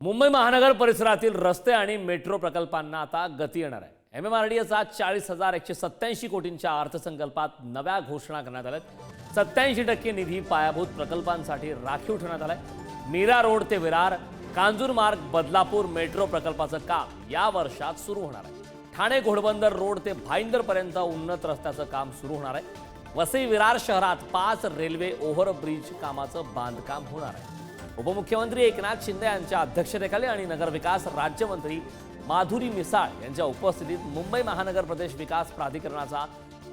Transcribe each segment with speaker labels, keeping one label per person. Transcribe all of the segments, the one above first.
Speaker 1: मुंबई महानगर परिसरातील रस्ते आणि मेट्रो प्रकल्पांना आता गती येणार आहे. एम एम आर डी एचा चाळीस हजार एकशे सत्याऐंशी कोटींच्या अर्थसंकल्पात नव्या घोषणा करण्यात आल्यात. सत्याऐंशी टक्के निधी पायाभूत प्रकल्पांसाठी राखीव ठेवण्यात आलाय. मीरा रोड ते विरार कांजूरमार्ग बदलापूर मेट्रो प्रकल्पाचं काम या वर्षात सुरू होणार आहे. ठाणे घोडबंदर रोड ते भाईंदरपर्यंत उन्नत रस्त्याचं काम सुरू होणार आहे. वसई विरार शहरात पाच रेल्वे ओव्हरब्रिज कामाचं बांधकाम होणार आहे. उपमुख्यमंत्री एकनाथ शिंदे यांच्या अध्यक्षतेखाली आणि नगरविकास राज्यमंत्री माधुरी मिसाळ यांच्या उपस्थितीत मुंबई महानगर प्रदेश विकास प्राधिकरणाचा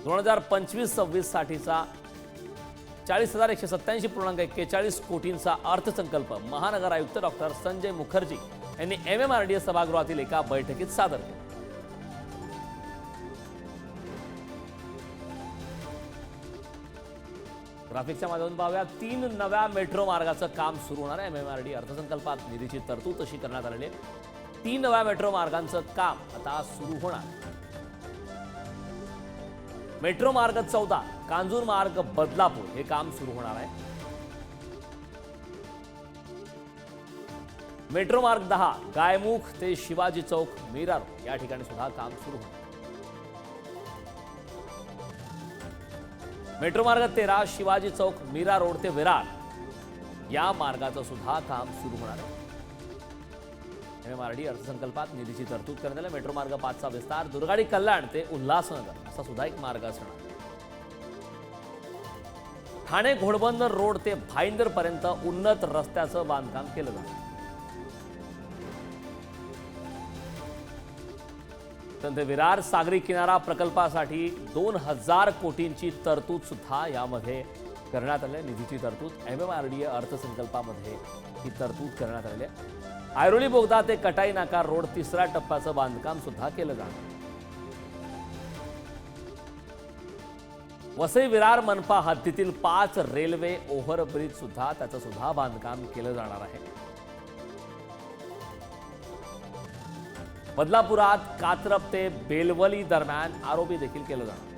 Speaker 1: दोन हजार पंचवीस सव्वीस साठीचा चाळीस हजार एकशे सत्याऐंशी पूर्णांक एक्केचाळीस कोटींचा अर्थसंकल्प महानगर आयुक्त डॉक्टर संजय मुखर्जी यांनी M M R D S सभागृहातील एका बैठकीत सादर केला. ट्रॅफिकच्या माध्यमातून पाहूया. तीन नव्या मेट्रो मार्गाचं काम सुरू होणार आहे. एम एम आर डी अर्थसंकल्पात निधीची तरतूद तशी करण्यात आलेली आहे. तीन नव्या मेट्रो मार्गांचं काम आता सुरू होणार. मेट्रो मार्ग चौदा कांजूर मार्ग बदलापूर हे काम सुरू होणार आहे. मेट्रो मार्ग दहा गायमुख ते शिवाजी चौक मीरा या ठिकाणी सुद्धा काम सुरू होणार. मेट्रो मार्ग तेरा शिवाजी चौक मीरा रोड ते विरार. या मार्गाचं सुद्धा काम सुरू होणार आहे. एमएमआरडी अर्थसंकल्पात निधीची तरतूद करण्यात आली मेट्रो मार्ग पाचचा विस्तार दुर्गाडी कल्याण ते उल्हासनगर असा सुद्धा एक मार्ग असणार ठाणे घोडबंदर रोड ते भाईंदरपर्यंत उन्नत रस्त्याचं बांधकाम केलं जाणार तर विरार सागरी किनारा प्रकल्पासाठी दोन हजार कोटींची तरतूद सुद्धा यामध्ये करण्यात आली निधीची तरतूद M M R D A अर्थसंकल्पामध्ये ही तरतूद करण्यात आलेली आहे. आयरोली बोगदा ते कटाई नाका रोड तिसऱ्या टप्प्याचं बांधकाम सुद्धा केलं जाणार वसई विरार मनपा हद्दीतील पाच रेल्वे ओव्हरब्रिज सुद्धा त्याचं सुद्धा बांधकाम केलं जाणार आहे. बदलापुरात कात्रप ते बेलवली दरम्यान आरोपी देखील केलं जाणार.